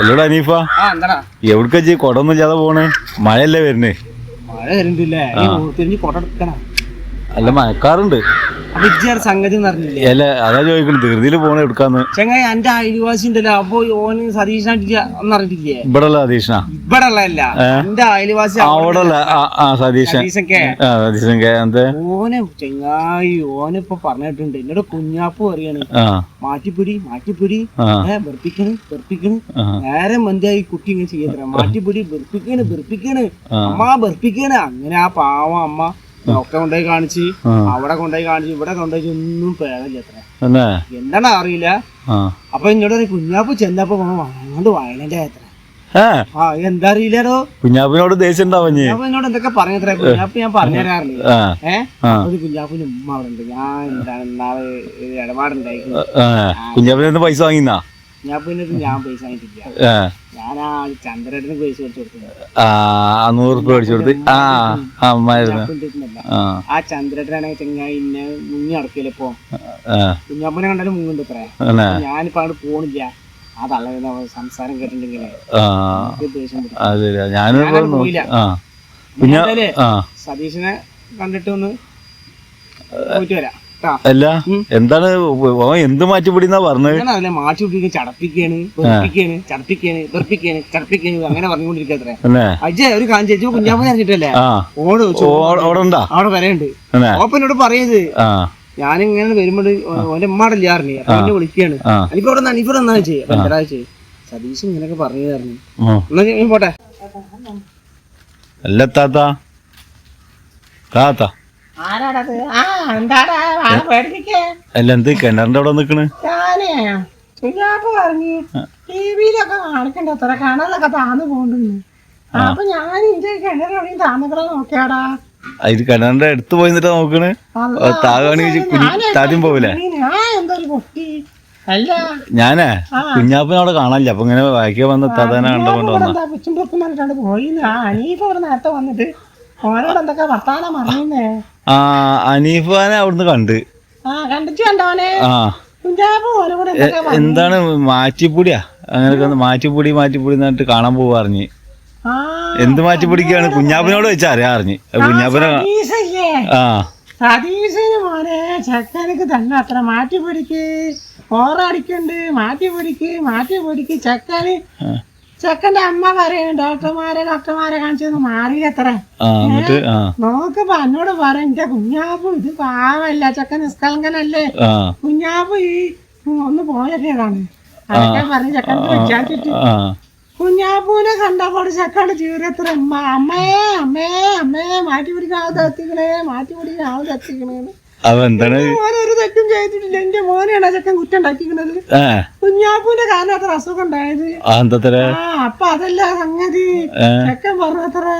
അല്ലടാ അനീഫ. എവിടക്കാ ജി കൊടൊന്നും ഇല്ലാതെ പോണേ? മഴയല്ലേ വരുന്നേ? മഴ വരുന്നില്ലേ അല്ല മഴക്കാറുണ്ട്. അപ്പൊ സംഗതി പറഞ്ഞില്ലേ? അല്ല അതാ ചോദിക്കണത്. ധൃതിയിൽ പോണ എടുക്കാന്ന്. ചെങ്ങായി എന്റെ അയൽവാസിന്റെ അപ്പൊ ഓന് സതീഷിനായിട്ട് അറിഞ്ഞിട്ടില്ലേ ഇവിടെ ഉള്ള സതീഷനാ? ഇവിടെ ഉള്ളതല്ല എന്റെ അയൽവാസി അവിടെ ഉള്ള ആ സതീശൻ. ഓനെ ചെങ്ങായി ഓനിപ്പൊ പറഞ്ഞിട്ടുണ്ട്. എന്നോട് കുഞ്ഞാപ്പ് പറയാണ്. മാറ്റിപ്പിടി മാറ്റിപ്പിടി. വെറുപ്പിക്കണ് വെറുപ്പിക്കണ്. നേരെ മന്ദിയായി കുട്ടി ഇങ്ങനെ ചെയ്യത്ര. മാറ്റിപ്പിടി വെറുപ്പിക്കണ് വെറുപ്പിക്കണ്. അമ്മ വെറുപ്പിക്കണ്. അങ്ങനെ ആ പാവം അമ്മ ഡോക്ടറെ കൊണ്ടുപോയി കാണിച്ച് അവിടെ കൊണ്ടുപോയി കാണിച്ച് ഇവിടെ കൊണ്ടുപോയി ഒന്നും പേടില്ല അത്ര. എന്താണ് അറിയില്ല. അപ്പൊ ഇങ്ങോട്ട് കുഞ്ഞാപ്പ് ചെന്നപ്പോ വാങ്ങാണ്ട് വയലന്റ് ആയത്ര ആ എന്താ അറിയില്ലടോ? കുഞ്ഞാപ്പിനോട് ദേഷ്യം എന്നോട് എന്തൊക്കെ പറഞ്ഞത്ര കുഞ്ഞാപ്പ് ഞാൻ പറഞ്ഞു തരാറില്ല? ആ. ഒരു കുഞ്ഞാപ്പിന് ഉമ്മ അവിടെ ഉണ്ട്. ഞാൻ എന്താണ് ഇടപാടുണ്ടായിരുന്നു ആ. കുഞ്ഞാപ്പിന് പൈസ വാങ്ങിന്നാ? കുഞ്ഞാപ്പിന് ഞാൻ പൈസ ആയിട്ടില്ല ആ ആ നൂറ് റുപ്യ മേടിച്ചു കൊടുത്ത്. ആ ആ അമ്മായിരുന്നു. ആ. ആ ചന്ദ്രേട്ടനാണെങ്കിൽ ചെങ്ങായി ഇന്നെ മുങ്ങി കണ്ടാലും മുങ്ങുണ്ട് ഇത്ര. ഞാനിപ്പോ അങ്ങോട്ട് പോണില്ല. സംസാരം കേട്ടിട്ടുണ്ടെങ്കിലേ ആ. എനിക്ക് ദേഷ്യം പിടിക്കും. ഞാനും ഇപ്പൊ ഞാനങ്ങ് നോ- പോയില്ല. ആ. കുഞ്ഞാ എന്തായാലേ സതീഷിനെ കണ്ടിട്ട് ഒന്ന് പോയിട്ട് വരാം. അല്ല എന്താണ് എന്ത് മാറ്റിപ്പിടിന്നാ പറഞ്ഞത്? ഞാൻ അതിലെ മാറ്റി പിടിക്കാൻ ചടപ്പിക്കാണ് വെറുപ്പിക്കാണ് ചടപ്പിക്കാണ് വെറുപ്പിക്കാണ് ചടപ്പിക്കാണ് അങ്ങനെ പറഞ്ഞുകൊണ്ടിരിക്കത്രേ അജയ് ഒരു കാഞ്ചി ചേച്ചി കുഞ്ഞാപ്പനെ അറിഞ്ഞിട്ടല്ലേ? ഓട് ഓ അവിടെ വരയുണ്ട് ഓപ്പനോട് പറയത് ഞാനിങ്ങനെ വരുമ്പോൾ ഓന്റെ ഉമ്മാടെ ഇല്ലാറില്ലേ അപ്പൊ എന്നെ വിളിക്കാണ്. അനിപ്പോ ഇവിടെ അനിപ്പോ എന്നാ ചെയ്യ് അപ്പൊ എന്താ ചെയ്യ്? സതീഷ് ഇങ്ങനെയൊക്കെ പറഞ്ഞു. എന്നാ ഞാൻ പോട്ടെ. അല്ല താത്ത. താത്ത. അല്ല എന്ത് കിണറിന്റെ അവിടെ നിക്കണ്? ഞാനേ ചുഞ്ഞാപ്പ് പറഞ്ഞു ടി വിയിലൊക്കെ കാണിക്കണ്ട? അത്ര കിണറിലൊക്കെ താന്ന് പോണ്ടെന്ന്. അപ്പൊ ഞാൻ ഇന്റെ കിണറോടെയും താന്നുകളെ നോക്കിയാടാ. ഇത് കിണറിന്റെ അടുത്ത് പോയി നിന്നിട്ടാ നോക്കണ്? അല്ല, താകാണെങ്കിൽ താദ്യം പോവില്ലേ? ഞാനേ കുഞ്ഞാപ്പനെ അവിടെ കാണാനില്ല. അപ്പൊ ഇങ്ങനെ വായിക്കാൻ വന്ന താതാനെ കണ്ടുകൊണ്ട് വന്ന പോയി നേരത്തെ വന്നിട്ട് ഓനോട് എന്തൊക്കെ വർത്താനം പറഞ്ഞേ ആ അനീഫാനെ അവിടുന്ന് കണ്ട്. ആ കണ്ടിച്ചു കണ്ടോനെ ആ. എന്താണ് മാറ്റിപ്പൊടിയാ? ഒന്ന് മാറ്റിപ്പൊടി മാറ്റിപ്പൊടി എന്നിട്ട് കാണാൻ പോവാറിഞ്ഞ് ആ എന്ത് മാറ്റിപ്പൊടിക്കാണ്? കുഞ്ഞാപ്പിനോട് വെച്ചാ അറിയാ അറിഞ്ഞ് കുഞ്ഞാപ്പിനെ ആ. സതീശന് മോനെ ചെക്കനക്ക് തന്നെ അത്ര മാറ്റി പൊടിക്ക് ഓറടിക്കണ്ട്. മാറ്റി പൊടിക്ക് മാറ്റി പൊടിക്ക് ചെക്കന് ചെക്കന്റെ അമ്മ പറയും ഡോക്ടർമാരെ ഡോക്ടർമാരെ കാണിച്ചൊന്ന് മാറി അത്ര ആ. എന്നിട്ട് എന്നോട് പറയും എന്റെ കുഞ്ഞാപ്പ് ഇത് പാവല്ല ചെക്കൻ നിസ്കലങ്കനല്ലേ കുഞ്ഞാപ്പു ഈ ഒന്ന് പോയതാണ് അതൊക്കെ പറഞ്ഞു ചെക്കൻ വിചാരിച്ചിട്ട് കുഞ്ഞാപ്പൂനെ കണ്ടപ്പോൾ ചെക്കന്റെ ജീവിതത്തിൽ അമ്മ അമ്മേ അമ്മേ അമ്മേ മാറ്റി പിടിക്കാൻ ആൾ മാറ്റി പിടിക്കാൻ ആൾ അപ്പൊ എന്താണ് ഒരു തെറ്റും ചെയ്തിട്ടില്ല. എന്റെ മോനെയാണ് ആ ചെക്കൻ കുറ്റം കുഞ്ഞാപ്പൂന്റെ അസുഖം ഉണ്ടായത്. എന്തത്ര? അപ്പൊ അതല്ല സംഗതി. ചെക്കൻ പറഞ്ഞത്രേ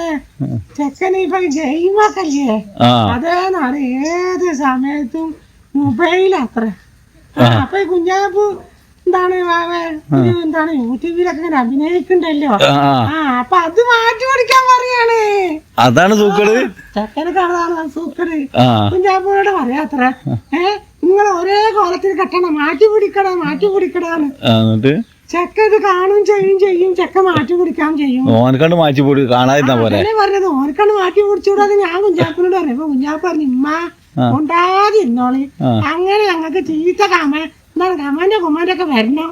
ചെക്കൻ ഇപ്പൊ ഗെയിമൊക്കല്ലേ? ആ. അതേന്നാണ് ഏത് സമയത്തും മൊബൈലത്ര. അപ്പൊ കുഞ്ഞാപ്പു എന്താണ് എന്താണ് യൂട്യൂബിലൊക്കെ ഇങ്ങനെ അഭിനയിക്കണ്ടല്ലോ ആ അപ്പൊ അത് മാറ്റി പഠിക്കാൻ പറയാണ്. അതാണ് സൂക്കട്. ചെക്കന് കാണാൻ സൂക്കറ് ആ. കുഞ്ഞാപ്പൂനോട് പറയാത്ര ഏ നിങ്ങൾ ഒരേ കോലത്തിൽ കെട്ടണം മാറ്റി പിടിക്കടാ മാറ്റി പിടിക്കടാന്ന്. ചെക്ക ഇത് കാണും ചെയ്യും ചെയ്യും. ചെക്ക മാറ്റി പിടിക്കാൻ ചെയ്യും. ഓനക്കണ്ട് മാറ്റി കാണാതിരുന്നാ കാണാതിരുന്ന പോലെ പറഞ്ഞത്. ഓനക്കണ്ട് മാറ്റി പിടിച്ചുകൂടാതെ ഞാൻ കുഞ്ഞാപ്പനോട് പറഞ്ഞു അപ്പൊ പറഞ്ഞു ഇമ്മ ഉണ്ടാതിരുന്നോളി. അങ്ങനെ ഞങ്ങൾക്ക് ചീത്ത കമ എന്താണ് കമാന്റെ കുമാന്റെ ഒക്കെ വരണോ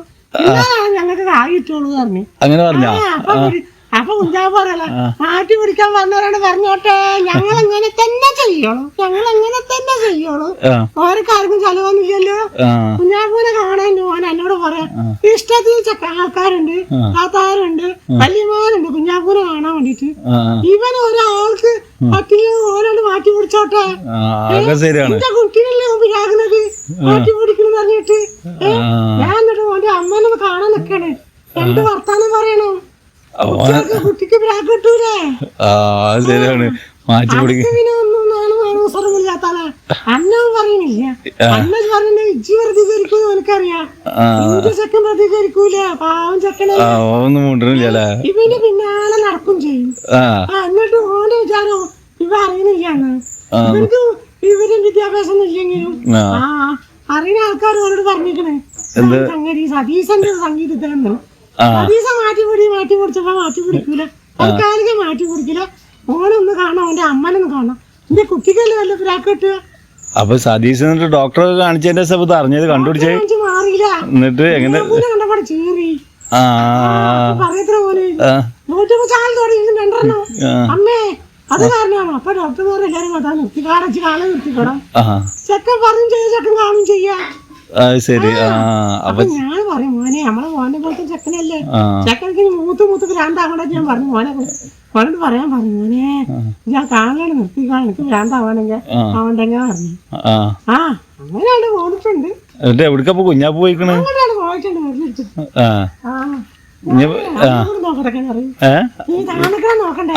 ഞങ്ങൾക്ക് കായിട്ടോളൂ പറഞ്ഞു. അങ്ങനെ പറഞ്ഞോ? അപ്പൊ കുഞ്ഞാപ്പ പറയല മാറ്റി പിടിക്കാൻ വന്നവരാണ് പറഞ്ഞോട്ടെ ഞങ്ങൾ അങ്ങനെ തന്നെ ചെയ്യുള്ളൂ ഞങ്ങൾ അങ്ങനെ തന്നെ ചെയ്യുള്ളൂ. ആ. ഓരക്കാർക്കും ചെലവൊന്നുമില്ലല്ലോ. കുഞ്ഞാപ്പൂനെ കാണാൻ ഓൻ എന്നോട് പറയാം ഇഷ്ടത്തിൽ ചക്ക ആൾക്കാരുണ്ട് താത്താരുണ്ട് വല്യമാരുണ്ട് കുഞ്ഞാപ്പൂനെ കാണാൻ വേണ്ടിട്ട് ഇവൻ ഒരാൾക്ക് പട്ടിയെ ഓരോട് മാറ്റി പിടിച്ചോട്ടെ? അതൊക്കെ ശരിയാണ്. എന്റെ കുട്ടീനല്ലേ മുമ്പിലാകുന്നത് മാറ്റി പിടിക്കണം പറഞ്ഞിട്ട് ഞാൻ എന്നിട്ട് ഓന്റെ അമ്മനെ കാണാൻ നിക്കണേ. രണ്ട് വർത്താനം പറയണോ? കുട്ടിക്ക് കിട്ടൂലേ? ശരിയാണ്. അന്നും അന്ന ഇജ്ജി എനിക്കറിയാം ചെക്കൻ പ്രതികരിക്കൂല പാവം ചെക്കനെ ഇവന്റെ പിന്നാലെ നടക്കും ചെയ്യും. എന്നിട്ട് ഓന്റെ വിചാരം ഇവ അറിയുന്നില്ലാന്ന്. ഇവർക്ക് വിദ്യാഭ്യാസം ഇല്ലെങ്കിലും ആ. അറിയുന്ന ആൾക്കാർ പറഞ്ഞിരിക്കണേ. സംഗതി സതീശന്റെ സംഗീതത്തിലെന്ന്. സതീശ മാറ്റി പിടി മാറ്റി പിടിച്ചപ്പോ മാറ്റി പിടിക്കൂല. തൽക്കാലിക മാറ്റി പിടിക്കില്ല. ഓനൊന്ന് കാണാം അവന്റെ അമ്മനൊന്ന് കാണാം എന്റെ കുട്ടിക്കല്ലേ വല്ല ഫ്രാക്ക് കിട്ടുക? അപ്പൊ സതീശ് എന്നിട്ട് ഡോക്ടറെ കാണിച്ചതിന്റെ സമയത്ത് അറിഞ്ഞത് കണ്ടുപിടിച്ചേ? എന്നിട്ട് എങ്ങനെ? ആ. പറയത്ര പോലെ. ആ, യൂട്യൂബ് ചാനൽ തുടങ്ങി രണ്ടെണ്ണം. അമ്മേ അത് കാരണമാണ്. അപ്പൊ ഡോക്ടർമാർ എല്ലാരും കഥാ നിർത്തിക്കാടച്ച് കാണാൻ നിർത്തിക്കോടാ ചെക്കൻ പറഞ്ഞു ചെയ്യ ചെക്കൻ കാണും ചെയ്യാ. ശരി. അപ്പൊ ഞാൻ പറയും മോനെ നമ്മളെ മോനെ പോലത്തെ ചെക്കനല്ലേ. ചെക്കനക്ക് മൂത്ത് മൂത്ത് ഭ്രാന്താവണ ഞാൻ പറഞ്ഞു. മോനെ മോനോട് പറയാൻ പറഞ്ഞു മോനെ ഞാൻ കാണാൻ നിർത്തി എനിക്ക് ഭ്രാന്താവണെങ്കിൽ ആ. പറഞ്ഞു. ആ. അങ്ങനെയാണ് പോന്നിട്ടുണ്ട്. എവിടക്കപ്പൊ കുഞ്ഞാപ്പ് പോയിക്കണ്? അങ്ങനെയാണ് പോയിട്ടുണ്ട് വീട്ടിലെടുത്തിട്ട് ആ.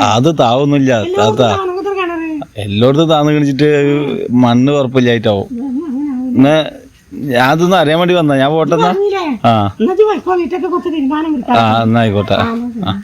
അത് താവുന്നില്ല. താത്താ എല്ലായിടത്തും താന്ന് കണിച്ചിട്ട് മണ്ണ് ഉറപ്പില്ലായിട്ടാവും. എന്നാ ഞാൻ അതൊന്നും അറിയാൻ വേണ്ടി വന്നാ ഞാൻ പോട്ടെന്നാ? ആ. എന്നായിക്കോട്ടെ. ആ